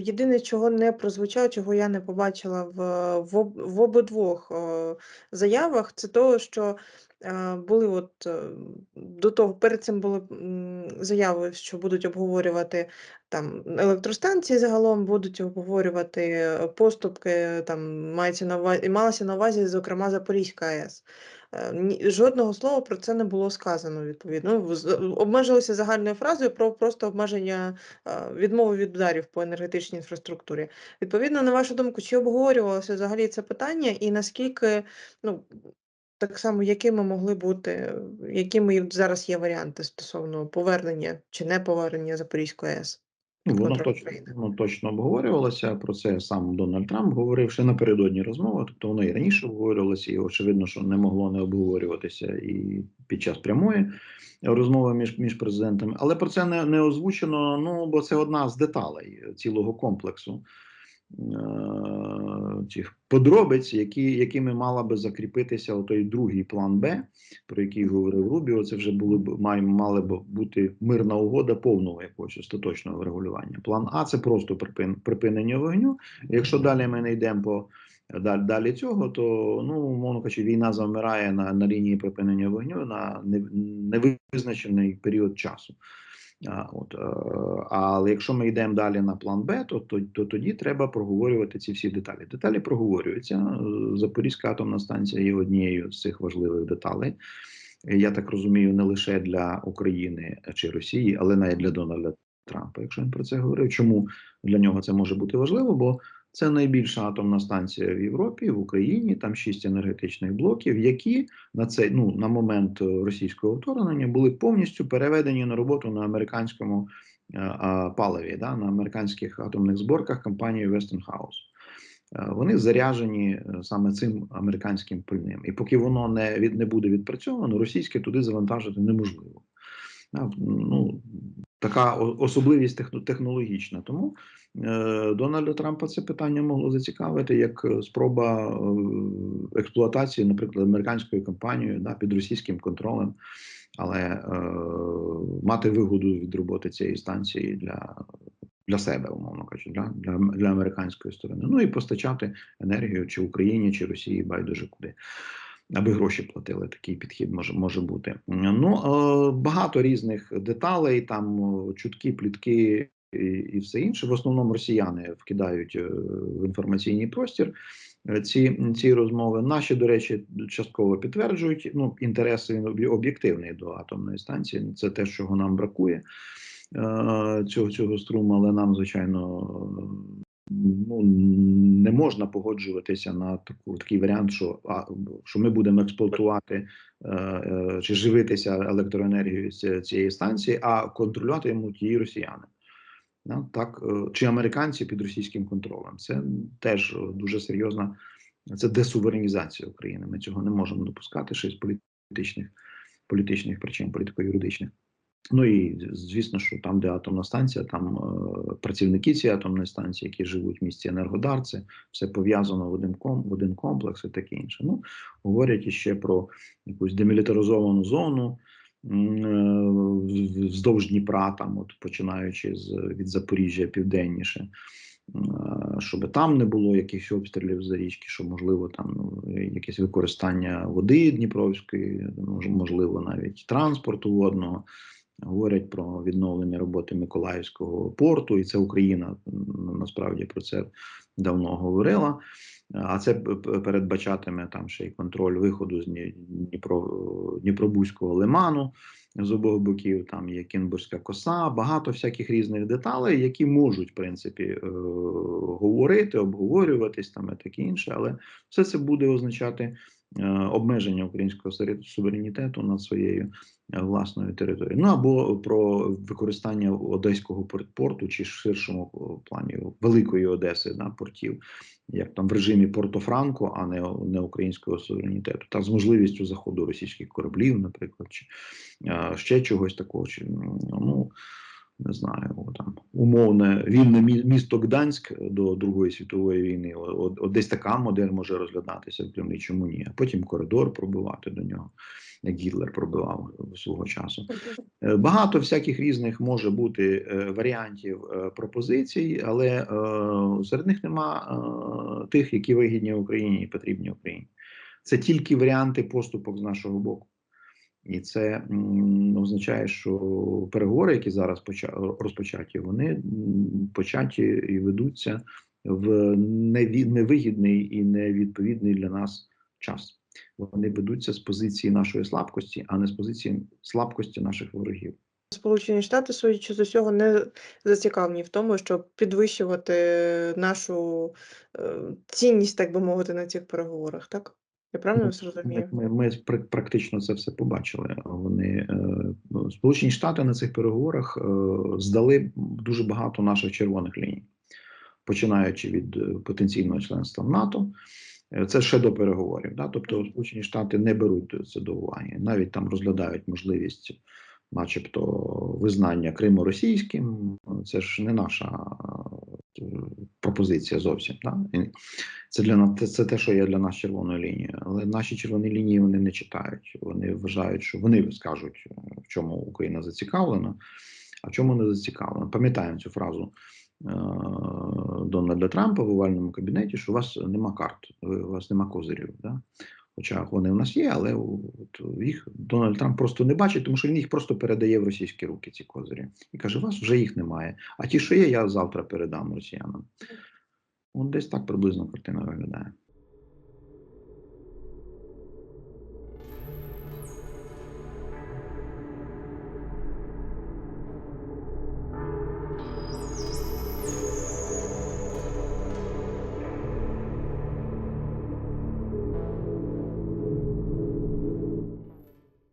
єдине, чого не прозвучало, чого я не побачила в в, в обидвох заявах, це того, що е, були от е, до того перед цим були заяви, що будуть обговорювати там електростанції загалом, будуть обговорювати е, поступки, там мається на увазі, малася на увазі, зокрема, Запорізька АЕС. Е, Жодного слова про це не було сказано відповідно. Ну, Обмежилися загальною фразою про просто обмеження е, відмови від ударів по енергетичній інфраструктурі. Відповідно, на вашу думку, чи обговорювалося взагалі це питання, і наскільки, ну так само, якими могли бути, якими зараз є варіанти стосовно повернення чи не повернення Запорізької АЕС? Ну, воно точно, воно точно обговорювалося. Про це сам Дональд Трамп говорив ще напередодні розмови. Тобто воно і раніше обговорювалося, і очевидно, що не могло не обговорюватися і під час прямої розмови між між президентами. Але про це не, не озвучено. Ну бо це одна з деталей цілого комплексу цих подробиць, які, якими мала би закріпитися той другий план Б, про який говорив Рубіо. Це вже були б має мали б бути мирна угода повного якогось остаточного врегулювання. План А це просто припин, припинення вогню. Якщо далі ми не йдемо по далі, далі цього, то ну мовно кажучи, війна замирає на, на лінії припинення вогню на невизначений період часу. От, е, але якщо ми йдемо далі на план Б, то, то, то тоді треба проговорювати ці всі деталі. Деталі проговорюються. Е, Запорізька атомна станція є однією з цих важливих деталей. Я так розумію, не лише для України чи Росії, але навіть для Дональда Трампа, якщо він про це говорив. Чому для нього це може бути важливо? Бо це найбільша атомна станція в Європі, в Україні. Там шість енергетичних блоків, які на цей ну на момент е, російського вторгнення були повністю переведені на роботу на американському е, а, паливі, да, на американських атомних зборках компанії Westinghouse. Е, Вони заряжені саме цим американським пильним, і поки воно не від не буде відпрацьовано, російське туди завантажити неможливо. Ну така особливість техно- технологічна. Тому е, Дональда Трампа це питання могло зацікавити як е, спроба е, експлуатації, наприклад, американською компанією да, під російським контролем, але е, мати вигоду від роботи цієї станції для. Для себе, умовно кажучи, для, для, для американської сторони. Ну і постачати енергію чи Україні, чи Росії байдуже куди аби гроші платили. Такий підхід може може бути. Ну е, багато різних деталей, там чутки, плітки і, і все інше. В основному росіяни вкидають е, в інформаційний простір. е, Ці ці розмови наші, до речі, частково підтверджують. Ну, інтерес він об'єктивний до атомної станції. Це те, чого нам бракує цього цього струму, але нам, звичайно, ну не можна погоджуватися на таку такий варіант, що а, що ми будемо експлуатувати е, е, чи живитися електроенергією з цієї станції, а контролюватимуть її росіяни. Да, так, е, чи американці під російським контролем. Це теж е, дуже серйозна це десуверенізація України. Ми цього не можемо допускати ще з політичних політичних причин, політико-юридичних. Ну і звісно, що там, де атомна станція, там е, працівники цієї атомної станції, які живуть в місті Енергодар, це все пов'язано в один ком в один комплекс і таке інше. Ну говорять іще про якусь демілітаризовану зону е, вздовж Дніпра, там, от починаючи з від Запоріжжя південніше. е, Щоб там не було якихось обстрілів за річки, що можливо там ну, якесь використання води Дніпровської, можливо, навіть транспорту водного говорять про відновлення роботи Миколаївського порту, і це Україна насправді про це давно говорила. А це передбачатиме там ще й контроль виходу з Дніпро, Дніпробузького лиману з обох боків. Там є Кінбурзька коса, багато всяких різних деталей, які можуть в принципі е, говорити, обговорюватись там і таке інше, але все це буде означати е, обмеження українського суверенітету над своєю е, території. Ну або про використання одеського портпорту чи ширшому плані великої Одеси да, портів, як там в режимі Порто-Франко, а не, не українського суверенітету, та з можливістю заходу російських кораблів, наприклад, чи е, ще чогось такого. Чи, ну, не знаю, о, там умовне вільне місто Гданськ до Другої світової війни. О- от десь така модель може розглядатися в Кремлі, чому ні? А потім коридор пробивати до нього, як Гітлер пробивав свого часу. Е, Багато всяких різних може бути е, варіантів е, пропозицій, але серед них нема тих, які вигідні Україні і потрібні Україні. Це тільки варіанти поступок з нашого боку. І це означає, що переговори, які зараз поча- розпочаті, вони початі і ведуться в невигідний і невідповідний для нас час. Вони ведуться з позиції нашої слабкості, а не з позиції слабкості наших ворогів. Сполучені Штати, судячи з усього, не зацікавлені в тому, щоб підвищувати нашу е, цінність, так би мовити, на цих переговорах, так? Я правильно вас розумію? Ми, ми практично це все побачили. Вони е, ну, Сполучені Штати на цих переговорах е, здали дуже багато наших червоних ліній, починаючи від е, потенційного членства в НАТО. Це ще до переговорів. Да? Тобто Сполучені Штати не беруть це до уваги, навіть там розглядають можливість, начебто, визнання Криму російським. Це ж не наша пропозиція зовсім. Да? Це для нас це, те, що є для нас червоною лінією. Але наші червоні лінії вони не читають. Вони вважають, що вони скажуть, в чому Україна зацікавлена, а в чому не зацікавлена. Пам'ятаємо цю фразу е, Дональда Трампа в овальному кабінеті, що у вас нема карт, у вас нема козирів. Да? Хоча вони в нас є, але от їх Дональд Трамп просто не бачить, тому що він їх просто передає в російські руки, ці козирі. І каже: у вас вже їх немає. А ті, що є, я завтра передам росіянам. От десь так приблизно картина виглядає.